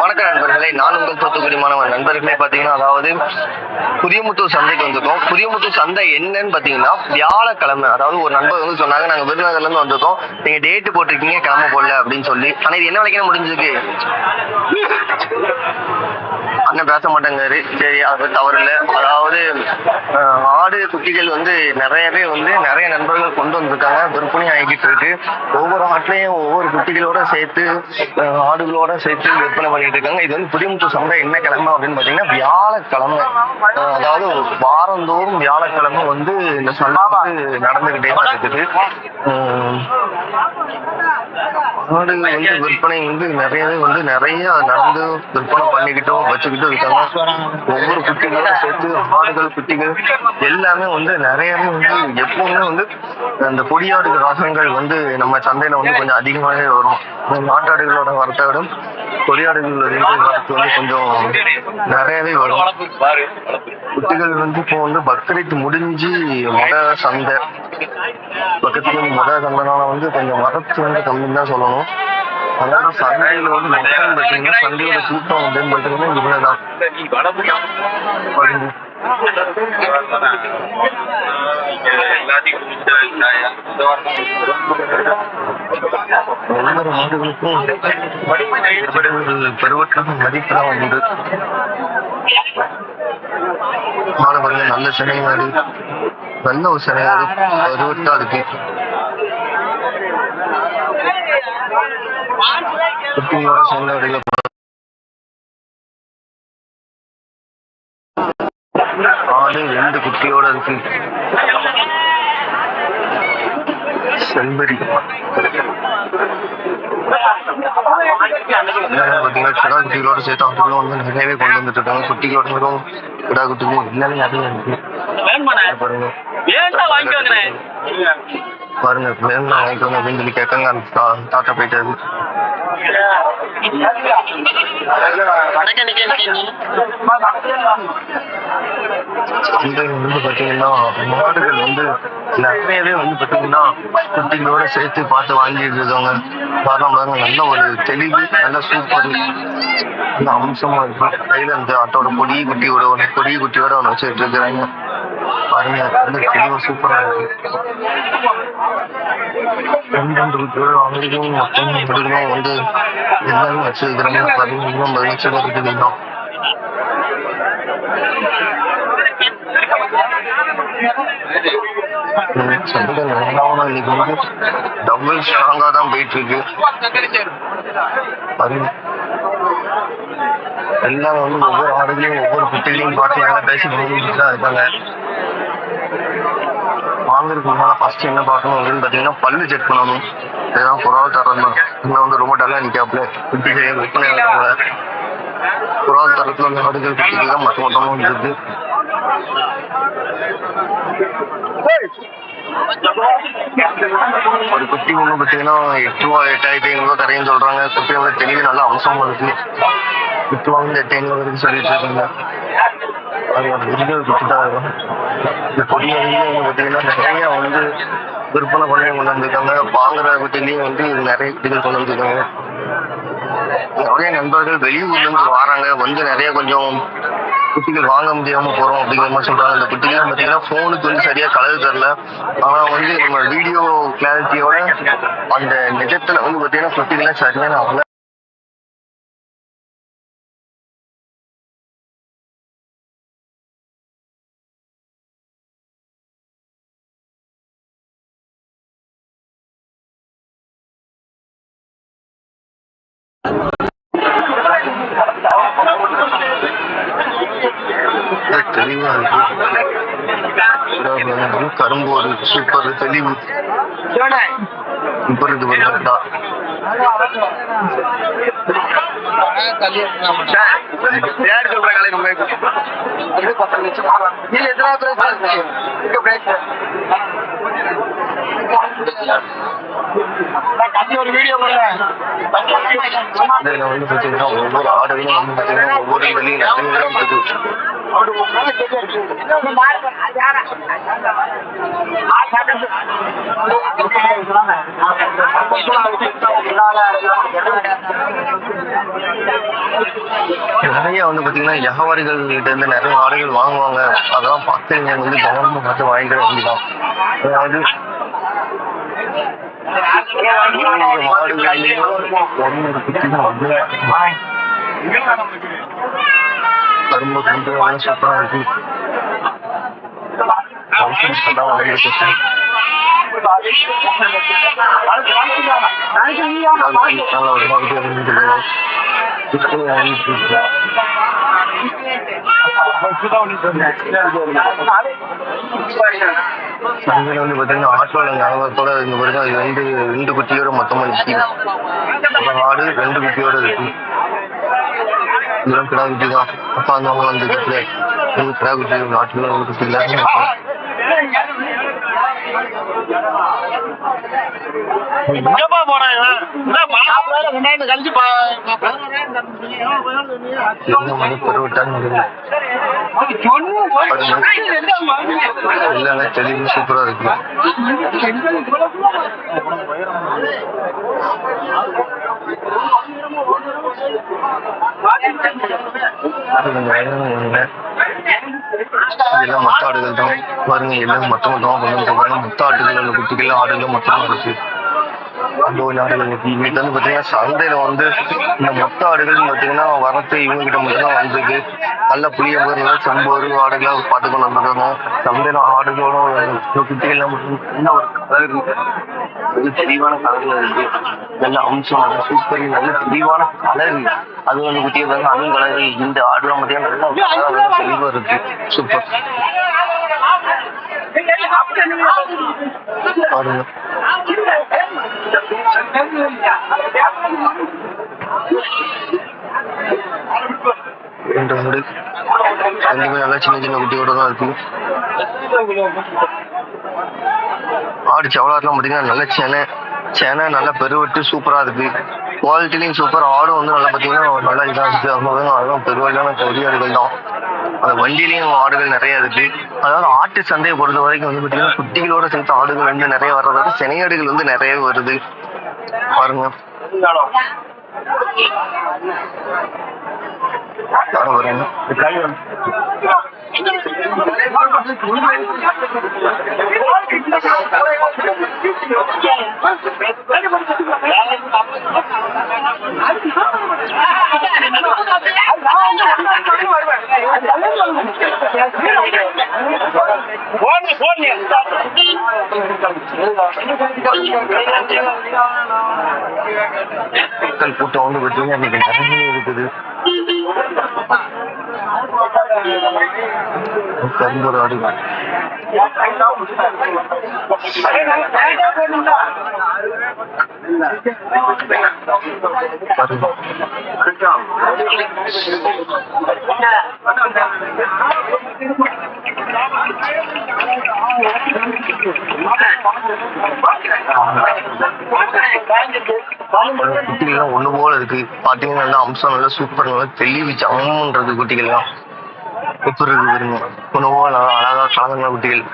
வணக்கம் நண்பர்களே. நான் உங்கள் தூத்துக்குடி மாணவன். நண்பர்களே பார்த்தீங்கன்னா அதாவது புதியமுத்தூர் சந்தைக்கு வந்திருக்கோம். புதியமுத்தூர் சந்தை என்னன்னு பார்த்தீங்கன்னா வியாழக்கிழமை அதாவது ஒரு நண்பர் வந்து சொன்னாங்க நாங்கள் விருதுநகர்லேருந்து வந்திருக்கோம். நீங்க டேட்டு போட்டிருக்கீங்க கிளம்ப போடல அப்படின்னு சொல்லி. ஆனா இது என்ன வரைக்கும் முடிஞ்சிருக்கு? அண்ணன் பேச மாட்டேங்காரு சரி அது தவறு இல்லை. அதாவது ஆடு குட்டிகள் வந்து நிறையவே வந்து நிறைய நண்பர்கள் கொண்டு வந்திருக்காங்க. விற்பனை ஆகிட்டு இருக்கு. ஒவ்வொரு ஆட்லையும் ஒவ்வொரு குட்டிகளோட சேர்த்து ஆடுகளோட சேர்த்து விற்பனை பண்ணிட்டு இருக்காங்க. இது வந்து புதுமுத்து சந்தை என்ன கிழமை அப்படின்னு பார்த்தீங்கன்னா வியாழக்கிழமை. அதாவது வாரந்தோறும் வியாழக்கிழமை வந்து இந்த சந்தை வந்து நடந்துகிட்டே தான் இருக்குது. ஆடுகள் வந்து விற்பனை வந்து நிறையவே வந்து நிறைய நடந்து விற்பனை பண்ணிக்கிட்டோம் வச்சுக்கிட்டோம். இருக்காங்க ஒவ்வொரு குட்டிகளோட சேர்த்து ஆடுகள் குட்டிகள் எல்லாமே வந்து நிறையவே வந்து எப்பவுமே வந்து அந்த கொடியாடு ரகங்கள் வந்து நம்ம சந்தையில வந்து கொஞ்சம் அதிகமாகவே வரும். நாட்டாடுகளோட வரத்தை விட கொடியாடுகள் வந்து வரத்து வந்து கொஞ்சம் நிறையவே வரும். குட்டிகள் வந்து இப்போ வந்து பக்ரீத் முடிஞ்சு முத சந்தை. பக்கத்துல முத சந்தைனால வந்து கொஞ்சம் வரத்து வந்து கம்மின்னு தான் சொல்லணும். அதாவது சந்தையில வந்து மக்கள் பார்த்தீங்கன்னா சந்தையோட கூட்டம் அப்படின்னு பார்த்தீங்கன்னா இவ்வளவுதான். ஒவ்வொரு மாடுகளுக்கும் ஒரு பெருவட்டான மதிப்புலாம் உண்டு. பாருங்க நல்ல சினை மாடு நல்ல ஒரு சினை மாடு பெருவட்டா இருக்கு குட்டிங்களோட சேர்ந்த வடியில ஆடு ரெண்டு குட்டியோட இருக்கு. செல்பரி பாத்தீங்கன்னா கிடா குட்டிகளோட சேர்த்து அவங்களும் வந்து நிறையவே கொண்டு வந்துட்டு இருக்காங்க. குட்டிகளோட கிடா குட்டிகள் எல்லாமே நிறைய இருக்கு பாருங்க. பாருங்க என்ன வாங்கிக்கோங்க அப்படின்னு சொல்லி கேட்காங்க அந்த தாத்தா போயிட்டாரு வந்து பாத்தீங்கன்னா மாடுகள் வந்து நிறையவே வந்து பாத்தீங்கன்னா குட்டிகளோட சேர்த்து பார்த்து வாங்கிட்டு இருக்காங்க காரணம் பாருங்க நல்ல ஒரு தெளிவு நல்ல சூப்பர் நல்ல அம்சமா இருக்கு கையில இந்த ஆட்டோட பொடி குட்டியோட ஒன்று பொடி குட்டியோட ஒன்று வச்சுட்டு இருக்கிறாங்க. பாருங்க நல்ல சூப்பரா இருக்கு. ரெண்டு ரெண்டு மொத்தம் வந்து எல்லாமே வச்சிருக்கிறாங்க. பதினஞ்சு குட்டிகள் தான் சந்தை இன்னைக்கு வந்து? டபுள் ஸ்ட்ராங்கா தான் போயிட்டு இருக்கு எல்லாம் வந்து ஒவ்வொரு ஆடுகளையும் ஒவ்வொரு குட்டிகளையும் பார்த்து நல்லா பேசி முடிஞ்சுட்டு தான் இருக்காங்க. வாங்குறதுக்கு முன்னால ஃபர்ஸ்ட் என்ன பார்க்கணும் அப்படின்னு பார்த்தீங்கன்னா பல்லு செக் பண்ணணும். இதுதான் புறால் தரணும் இன்னும் வந்து ரொம்ப டல்லா நிற்காப்புல குட்டி செய்ய விற்பனை ஆகல புறால் தரத்துல உள்ள ஆடுகள் குட்டிகள் தான் மொத்த மொத்தமாக வந்துருக்கு ஒரு குட்டி ஒண்ணு பார்த்தீங்கன்னா எட்டு ரூபா எட்டாயிரத்தி ஐநூறுவா தரையும் சொல்றாங்க. குட்டி வந்து தெளிவு நல்ல அம்சமா இருக்கு. எட்டு ரூபா வந்து எட்டு ஐநூறு வரைக்கும் சொல்லிட்டு இருக்காங்க. அது ஒரு ஒரிஜினல் குட்டி தான் இருக்கும் இந்த கொடியை பாத்தீங்கன்னா பார்த்தீங்கன்னா நிறைய வந்து விற்பனை பண்ணி கொண்டு வந்திருக்காங்க. வாங்குற குட்டிலையும் வந்து நிறைய குட்டிகள் கொண்டு வந்திருக்காங்க. நிறைய நண்பர்கள் வெளியூர்ல இருந்து வராங்க. வந்து நிறைய கொஞ்சம் குட்டிகள் வாங்க முடியாம போறோம் அப்படிங்கிற மாதிரி சொல்றாங்க. அந்த குட்டிகள் பாத்தீங்கன்னா போனுக்கு வந்து சரியா கலர் தரல ஆனா வந்து நம்ம வீடியோ கிளாரிட்டியோட அந்த நிஜத்துல வந்து பாத்தீங்கன்னா குட்டிகளை சரியான இருக்கு கரும்போடு சூப்பர் தெளிவு எத்தனை பிரைஸ் ஒரு வீடியோ வந்து பாத்தீங்கன்னா ஒவ்வொரு ஆடுகளும் வந்து பாத்தீங்கன்னா ஒவ்வொரு வெளியும் நிறைய நிறைய வந்து பாத்தீங்கன்னா வியாபாரிகள்கிட்ட இருந்து நிறைய ஆடைகள் வாங்குவாங்க. அதெல்லாம் பார்த்து நீங்க வந்து கவர்மெண்ட் பார்த்து வாங்கிட வேண்டியதான் அதாவது இருநூறு ஒன்று தான் வந்து கரும்பு குண்டு வாங்கி சூப்பரா இருக்கு functions எல்லாம் வந்துருக்கு. நல்ல ஒரு மாதிரி வந்து பாத்தீங்கன்னா ஆட்டோல ஞாபகத்தோட இங்க பாருங்க ரெண்டு ரெண்டு குட்டியோட மொத்தமா நிக்கி ஆடு ரெண்டு குட்டியோட இருக்கு இதெல்லாம் கிடா குட்டி தான் அப்பா அந்த அவங்க வந்து இடத்துல ரெண்டு கிடா குட்டி நாட்டுல உங்களுக்கு எல்லாருமே எங்கப்பா மாப்பிள்ளையில ரெண்டாயிரம் கழிச்சு. எல்லாமே தெளிவு சூப்பரா இருக்கு இருங்க. இதெல்லாம் மொத்த ஆடுகள் தான். பாருங்க எல்லாம் மொத்த மொத்தமா கொண்டு வந்து மொத்த ஆடுகள் உள்ள குட்டிகள் ஆடுகள் மொத்தமா இருக்கு. அந்த ஆடுகள் இன்னைக்கு வந்து பாத்தீங்கன்னா சந்தையில வந்து இந்த மொத்த ஆடுகள் பாத்தீங்கன்னா வரத்து இவங்க கிட்ட மட்டும் தான் வந்திருக்கு. நல்ல புளிய நல்ல செம்போரு ஆடுகளா பார்த்து கொண்டு வந்திருக்காங்க. சந்தையில ஆடுகளோட குட்டிகள்லாம் மட்டும் நல்ல ஒரு கலர் இருக்கு. நல்ல தெளிவான கலர்ல இருக்கு. நல்ல அம்சம் நல்ல சூப்பர் நல்ல தெளிவான கலர் அது வந்து குட்டியை பாருங்க அதுவும் கலர் இந்த ஆடுலாம் பார்த்தீங்கன்னா நல்ல நல்லா தெளிவா இருக்கு. சூப்பர் பாருங்க. ரெண்டு ஆடு ரெண்டுமே நல்லா சின்ன சின்ன குட்டியோட தான் இருக்கு. ஆடு செவலாறுலாம் பார்த்தீங்கன்னா நல்ல சேனை சேனை நல்லா பெருவெட்டு சூப்பரா இருக்கு. குவாலிட்டிலையும் சூப்பர் ஆடும் வந்து நல்லா பார்த்தீங்கன்னா நல்லா இதாக இருக்குது அதனால பெருவெல்லாம் பெருவாடியான கொடி ஆடுகள் தான். அந்த வண்டியிலையும் ஆடுகள் நிறைய இருக்கு. அதாவது ஆட்டு சந்தையை பொறுத்த வரைக்கும் வந்து பார்த்தீங்கன்னா குட்டிகளோட சேர்த்து ஆடுகள் வந்து நிறைய வர்றதோட செனையாடுகள் வந்து நிறைய வருது. பாருங்க. ஆட மக்கள் கூட்டம் வந்து பார்த்தீங்கன்னா இன்னைக்கு நிறைய இருக்குது. குட்டிகள் குட்டிகள்லாம் ஒண்ணு போல இருக்கு. பாத்தீங்கன்னா அம்சம் நல்லா சூப்பர் நல்லா தெளிவு குட்டிகள் குட்டிகள்லாம். எப்படி இருக்கு பாருங்க ஒண்ணு அழகா கலந்த குட்டிகள்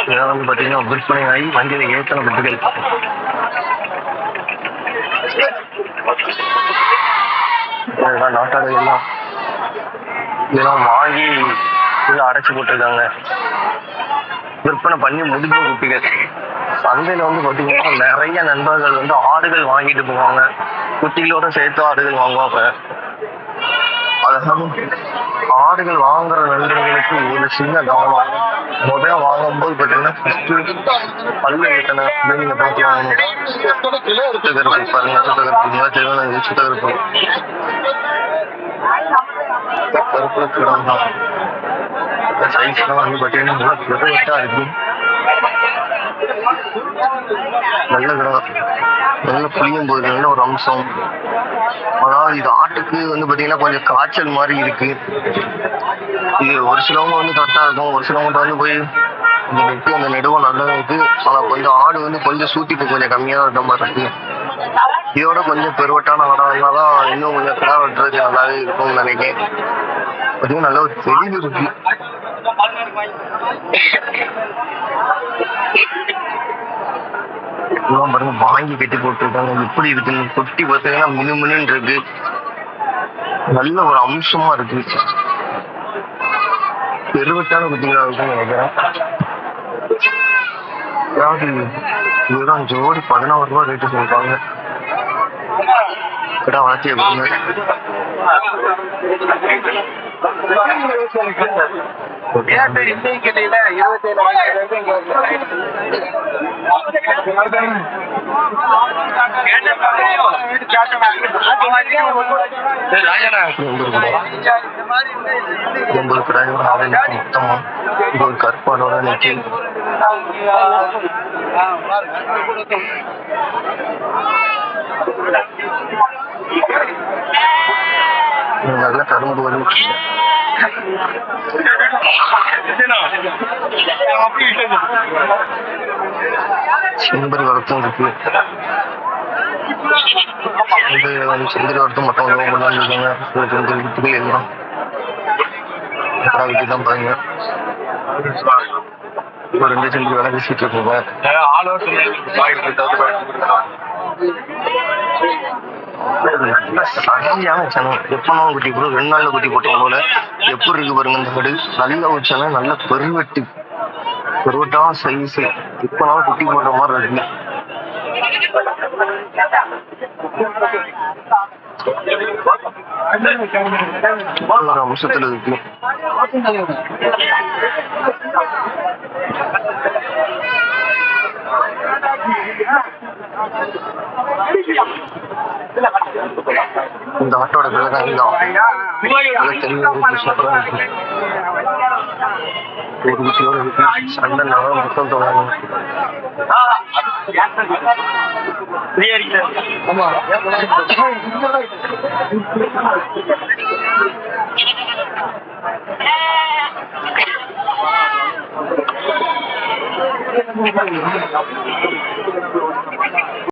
இதெல்லாம் வந்து பாத்தீங்கன்னா விற்பனை ஆகி வண்டியில ஏத்தன குட்டிகள் இதெல்லாம் நாட்டாடு எல்லாம் இதெல்லாம் வாங்கி உள்ள அடைச்சு போட்டிருக்காங்க. விற்பனை பண்ணி முடிஞ்ச குட்டிகள். சந்தையில வந்து பாத்தீங்கன்னா நிறைய நண்பர்கள் வந்து ஆடுகள் வாங்கிட்டு போவாங்க. குட்டிகளோட சேர்த்து ஆடுகள் வாங்குவாங்க. அதாவது ஆடுகள் வாங்குற நண்பர்களுக்கு ஒரு சின்ன கவனம். முதல்ல வாங்கும்போது பாத்தீங்கன்னா பல்லு எத்தனை அப்படின்னு நீங்க பார்த்து வாங்கணும் சுத்தகருப்பு பாருங்க. சுத்தகருப்பு சுத்தகருப்பு கருப்புல கிடம் தான் சைஸ்லாம் வந்து பாத்தீங்கன்னா நல்லா இருக்கு நல்ல கிடம் நல்ல புளியும் போது நல்ல ஒரு அம்சம். அதாவது இது ஆட்டுக்கு வந்து பாத்தீங்கன்னா கொஞ்சம் காய்ச்சல் மாதிரி இருக்கு. இது ஒரு சிலவங்க வந்து கரெக்டா இருக்கும். ஒரு சிலவங்க வந்து போய் இந்த வெட்டி அந்த நெடுவும் நல்லா இருக்கு ஆனா கொஞ்சம் ஆடு வந்து கொஞ்சம் சூட்டிப்பு கொஞ்சம் கம்மியா இருக்க மாதிரி இருக்கு இதோட கொஞ்சம் பெருவட்டான ஆடாக தான் இன்னும் கொஞ்சம் கிடா வெட்டுறதுக்கு நல்லாவே இருக்கும்னு நினைக்கிறேன். பார்த்தீங்கன்னா நல்ல ஒரு தெளிவு இருக்கு. இதெல்லாம் பாருங்க வாங்கி கட்டி போட்டுருக்காங்க. எப்படி இருக்குன்னு கொட்டி பார்த்தீங்கன்னா மினு மினுன்னு இருக்கு. நல்ல ஒரு அம்சமா இருக்கு. பெருவட்டான குட்டிகளா இருக்கும்னு நினைக்கிறேன். அதாவது இதுதான் ஜோடி பதினாறு ரூபாய் ரேட்டு சொல்றாங்க கிடா வளர்த்திய கொடுங்க ஒன்பது கிடாயோட ஆறு நிற்கும் மொத்தமா இது ஒரு கற்பாடோட நிற்கி நல்ல கரும்பு வரும் செம்பரி வளர்த்தும் இருக்கு. இது வரத்தும் செம்பரி வளர்த்தும் உதவ இருக்காங்க. செம்பரி எல்லாம் விட்டு தான் பாருங்க இப்போ ரெண்டு செம்பரி வேலை பேசிட்டு இருக்கோங்க. சரியான சேனல் எப்பனாலும் குட்டி போடும் ரெண்டு நாள்ல குட்டி போட்டோம் போல எப்படி இருக்கு பாருங்க இந்த படு நல்ல ஒரு சனம் நல்ல பெருவெட்டு பெருவெட்டா சைஸ் இப்பனாலும் குட்டி போடுற மாதிரி இருக்கு ஒரு அம்சத்துல இருக்கு இந்த ஆட்டோட விலை தான் இதுதான் விலை தெளிவா இருக்கு சூப்பரா இருக்கு. ஒரு இருக்கு சண்டை நல்லா மொத்தம் தொடாங்க